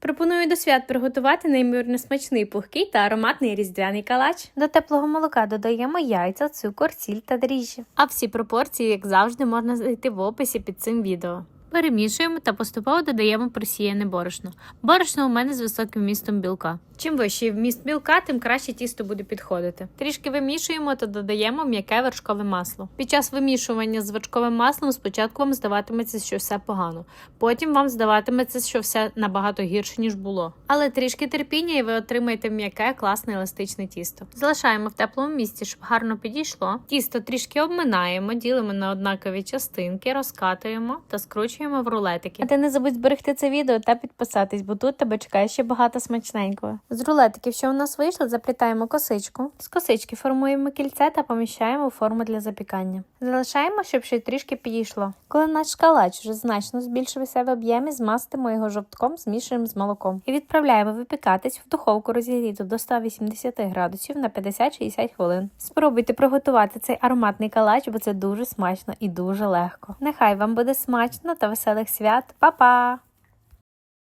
Пропоную до свят приготувати неймовірно смачний, пухкий та ароматний різдвяний калач. До теплого молока додаємо яйця, цукор, сіль та дріжджі. А всі пропорції, як завжди, можна знайти в описі під цим відео. Перемішуємо та поступово додаємо просіяне борошно. Борошно у мене з високим вмістом білка. Чим вищий вміст білка, тим краще тісто буде підходити. Трішки вимішуємо та додаємо м'яке вершкове масло. Під час вимішування з вершковим маслом спочатку вам здаватиметься, що все погано. Потім вам здаватиметься, що все набагато гірше, ніж було. Але трішки терпіння, і ви отримаєте м'яке, класне еластичне тісто. Залишаємо в теплому місці, щоб гарно підійшло. Тісто трішки обминаємо, ділимо на однакові частинки, розкатуємо та скручуємо в рулетики. А ти не забудь зберегти це відео та підписатись, бо тут тебе чекає ще багато смачненького. З рулетиків, що у нас вийшло, заплітаємо косичку. З косички формуємо кільце та поміщаємо форму для запікання. Залишаємо, щоб ще трішки підійшло. Коли наш калач вже значно збільшився в об'ємі, змастимо його жовтком, змішуємо з молоком і відправляємо випікатись в духовку розігріту до 180 градусів на 50-60 хвилин. Спробуйте приготувати цей ароматний калач, бо це дуже смачно і дуже легко. Нехай вам буде смачно та веселих свят. Па-па!